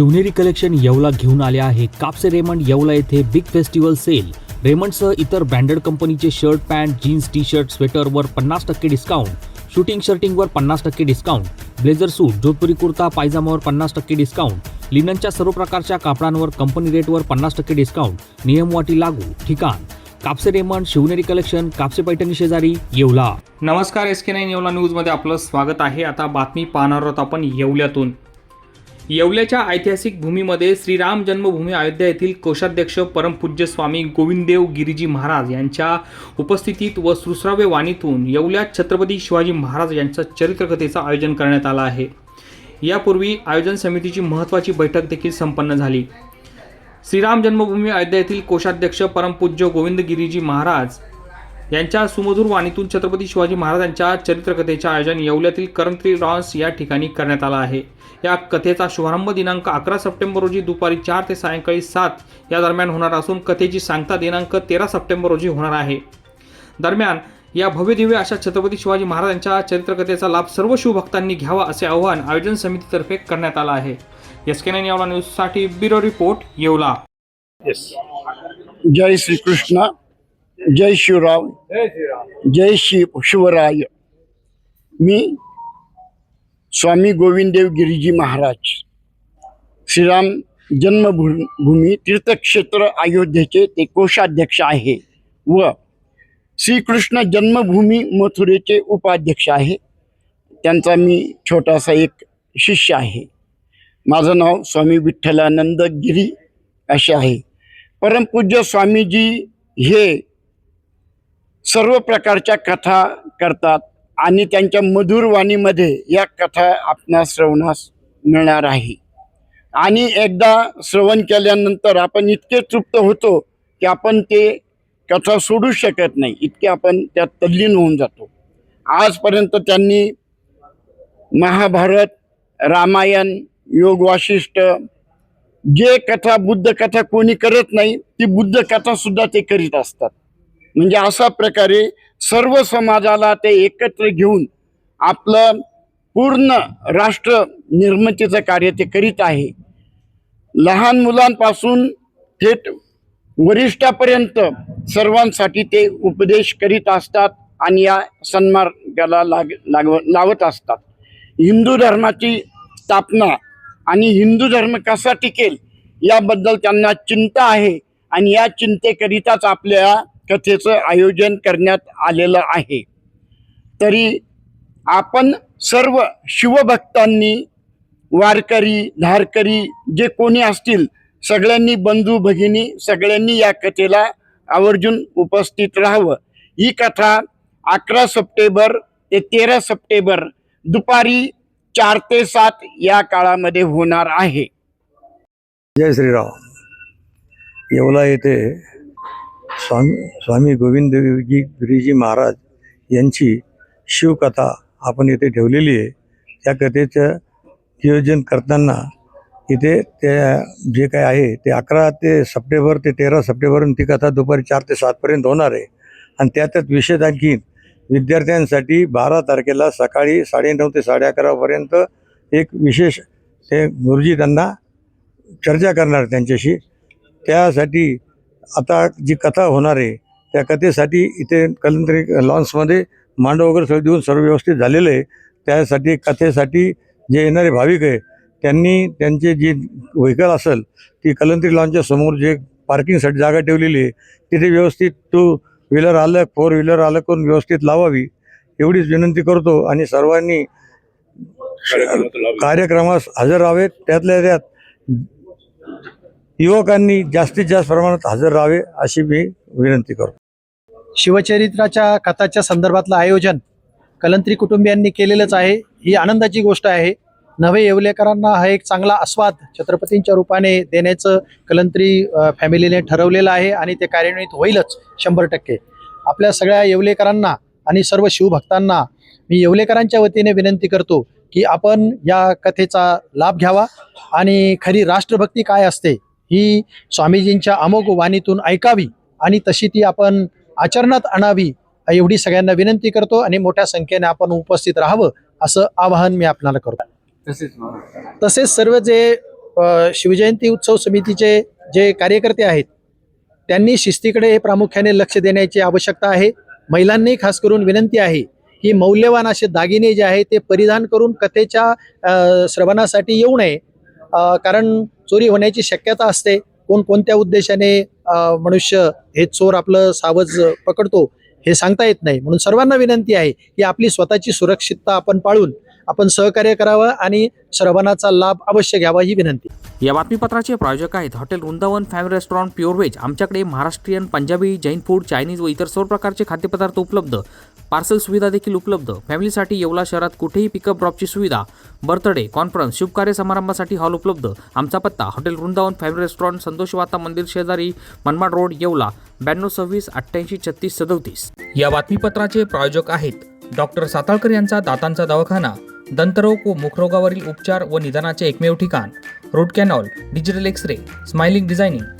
Shivneri collection Yeola घेऊन आले आहे. कापसे रेमंड येवला येथे बिग फेस्टिवल सेल. रेमंडसह इतर ब्रँडेड कंपनीचे shirt pant jeans T shirt स्वेटरवर पन्नास टक्के डिस्काउंट. शूटिंग शर्टिंगवर पन्नास टक्के discount. Blazer suit Jodhpuri kurta पायजामावर पन्नास टक्के डिस्काउंट. लिननच्या सर्व प्रकारच्या कापडांवर कंपनी रेटवर पन्नास टक्के डिस्काउंट. नियमवाटी लागू. ठिकाण. कापसे रेमंड शिवनेरी कलेक्शन कापसे पैठणी शेजारी येवला. नमस्कार एस के नाईन येवला न्यूजमध्ये आपलं स्वागत आहे. आता बातमी पाहणार आहोत आपण येवल्यातून. येवल्याच्या ऐतिहासिक भूमीमध्ये श्रीराम जन्मभूमी अयोध्या येथील कोषाध्यक्ष परमपूज्य स्वामी गोविंददेव गिरीजी महाराज यांच्या उपस्थितीत व सुश्राव्य वाणीतून येवल्यात छत्रपती शिवाजी महाराज यांच्या चरित्रकथेचं आयोजन करण्यात आलं आहे. यापूर्वी आयोजन समितीची महत्त्वाची बैठक देखील संपन्न झाली. श्रीराम जन्मभूमी अयोध्या येथील कोषाध्यक्ष परमपूज्य गोविंद गिरीजी महाराज यांच्या सुमधुर वाणीतून छत्रपती शिवाजी महाराजांच्या चरित्रकथेचे आयोजन येवल्यातील करंत्री रॉन्स या ठिकाणी करण्यात आलं आहे. या कथेचा शुभारंभ दिनांक अकरा सप्टेंबर रोजी दुपारी चार ते सायंकाळी सात या दरम्यान होणार असून कथेची सांगता दिनांक तेरा सप्टेंबर रोजी होणार आहे. दरम्यान या भव्यदिव्य अशा छत्रपती शिवाजी महाराजांच्या चरित्रकथेचा लाभ सर्व शिवभक्तांनी घ्यावा असे आवाहन आयोजन समितीतर्फे करण्यात आलं आहे. एस के नाईन येवला न्यूजसाठी ब्युरो रिपोर्ट येवला. जय श्रीकृष्ण. जय शिवराव जय शिव शिवराय. मी स्वामी गोविंददेव गिरीजी महाराज. श्रीराम जन्मभू- भूमी तीर्थक्षेत्र अयोध्येचे ते कोषाध्यक्ष आहे व श्रीकृष्ण जन्मभूमी मथुरेचे उपाध्यक्ष आहे. त्यांचा मी छोटासा एक शिष्य आहे. माझं नाव स्वामी विठ्ठलानंद गिरी असे आहे. परमपूज्य स्वामीजी हे सर्व प्रकारच्या कथा करतात आणि त्यांच्या मधुर वाणीमध्ये या कथा आपणास श्रवणास मिळणार आहे. आणि एकदा श्रवण केल्यानंतर आपण इतके तृप्त होतो की आपण ते कथा सोडू शकत नाही इतके आपण त्यात तल्लीन होऊन जातो. आजपर्यंत त्यांनी महाभारत रामायण योग वाशिष्ठ जे कथा बुद्ध कथा कोणी करत नाही ती बुद्ध कथा सुद्धा ते करीत असतात. म्हणजे अशा प्रकारे सर्व समाजाला ते एकत्र घेऊन आपलं पूर्ण राष्ट्र निर्मितीचं कार्य ते करीत आहे. लहान मुलांपासून थेट वरिष्ठापर्यंत सर्वांसाठी ते उपदेश करीत असतात आणि या सन्मार्गाला लाग लागव लावत असतात. हिंदू धर्माची स्थापना आणि हिंदू धर्म कसा टिकेल याबद्दल त्यांना चिंता आहे आणि या चिंतेकरिताच आपल्या कथेचं आयोजन करण्यात आलेलं आहे. तरी आपण सर्व शिवभक्तांनी वारकरी धारकरी जे कोणी असतील सगळ्यांनी बंधू भगिनी सगळ्यांनी या कथेला आवर्जून उपस्थित राहावं. ही कथा अकरा सप्टेंबर ते तेरा सप्टेंबर दुपारी चार ते सात या काळामध्ये होणार आहे. जय श्रीराम. येवला येथे स्वामी स्वामी गोविंदजी गिरीजी महाराज यांची शिवकथा आपण इथे ठेवलेली आहे. त्या कथेचं नियोजन करताना इथे त्या जे काय आहे ते अकरा ते सप्टेंबर ते तेरा सप्टेंबर ती कथा दुपारी चार ते सातपर्यंत होणार आहे. आणि त्यातच विशेष आणखी विद्यार्थ्यांसाठी बारा तारखेला सकाळी साडेनऊ ते साडे अकरापर्यंत एक विशेष ते गुरुजी त्यांना चर्चा करणार त्यांच्याशी. त्यासाठी आता जी कथा होणार आहे त्या कथेसाठी इथे कलंतरी लॉन्समध्ये मांडव वगैरे सगळं देऊन सर्व व्यवस्थित झालेलं आहे. त्यासाठी कथेसाठी जे येणारे भाविक आहे त्यांनी त्यांचे जी व्हेकल असेल ती कलंतरी लॉन्सच्या समोर जे पार्किंगसाठी जागा ठेवलेली आहे तिथे व्यवस्थित टू व्हीलर आलं फोर व्हीलर आलं करून व्यवस्थित लावावी एवढीच विनंती करतो आणि सर्वांनी कार्यक्रमास हजर राहावेत. त्यातल्या त्यात युवकांनी जास्तीत जास्त प्रमाणात हजर राहावे अशी मी विनंती करतो. शिवचरित्राच्या कथाच्या संदर्भातलं आयोजन कलंत्री कुटुंबियांनी केलेलंच आहे. ही आनंदाची गोष्ट आहे. नवे येवलेकरांना हा एक चांगला आस्वाद छत्रपतींच्या रूपाने देण्याचं कलंत्री फॅमिलीने ठरवलेलं आहे आणि ते कार्यान्वित होईलच शंभर टक्के. आपल्या सगळ्या येवलेकरांना आणि सर्व शिवभक्तांना मी येवलेकरांच्या वतीने विनंती करतो की आपण या कथेचा लाभ घ्यावा आणि खरी राष्ट्रभक्ती काय असते ही स्वामीजींच्या अमोघ वाणीतून ऐकावी आणि तशी ती आपण आचरणात आणावी एवढी सगळ्यांना विनंती करतो आणि मोठ्या संख्येने आपण उपस्थित राहावं असं आवाहन मी आपल्याला करतो. तसेच सर्व जे शिवजयंती उत्सव समितीचे जे कार्यकर्ते आहेत त्यांनी शिस्तीकडे प्रामुख्याने लक्ष देण्याची आवश्यकता आहे. महिलांनी खास करून विनंती आहे की मौल्यवान असे दागिने जे आहे ते परिधान करून कथेच्या श्रवणासाठी येऊ नये. कारण चोरी होण्याची शक्यता असते. कोण कोणत्या उद्देशाने मनुष्य हे चोर आपलं सावज पकडतो हे सांगता येत नाही. म्हणून सर्वांना विनंती आहे की आपली स्वतःची सुरक्षितता आपण पाळून आपण सहकार्य करावं आणि श्रवणाचा लाभ अवश्य घ्यावा ही विनंती. या बातमीपत्राचे प्रायोजक आहेत hotel Vrindavan family restaurant pure veg आमच्याकडे महाराष्ट्रीयन पंजाबी जैन फूड चायनीज व इतर सर्व प्रकारचे खाद्यपदार्थ उपलब्ध. पार्सल सुविधा देखील उपलब्ध. फॅमिलीसाठी येवला शहरात कुठेही पिकअप ड्रॉपची सुविधा बर्थडे कॉन्फरन्स शुभकार्य समारंभासाठी हॉल उपलब्ध. आमचा पत्ता hotel Vrindavan family restaurant Santosh वाता मंदिर शेजारी मनमाड रोड येवला ब्याण्णव सव्वीस अठ्ठ्याऐंशी छत्तीस सदतीस. या बातमीपत्राचे प्रायोजक आहेत डॉक्टर साताळकर यांचा दातांचा दवाखाना दंतरोग व मुखरोगावरील उपचार व निदानाचे एकमेव ठिकाण root canal digital X ray smiling designing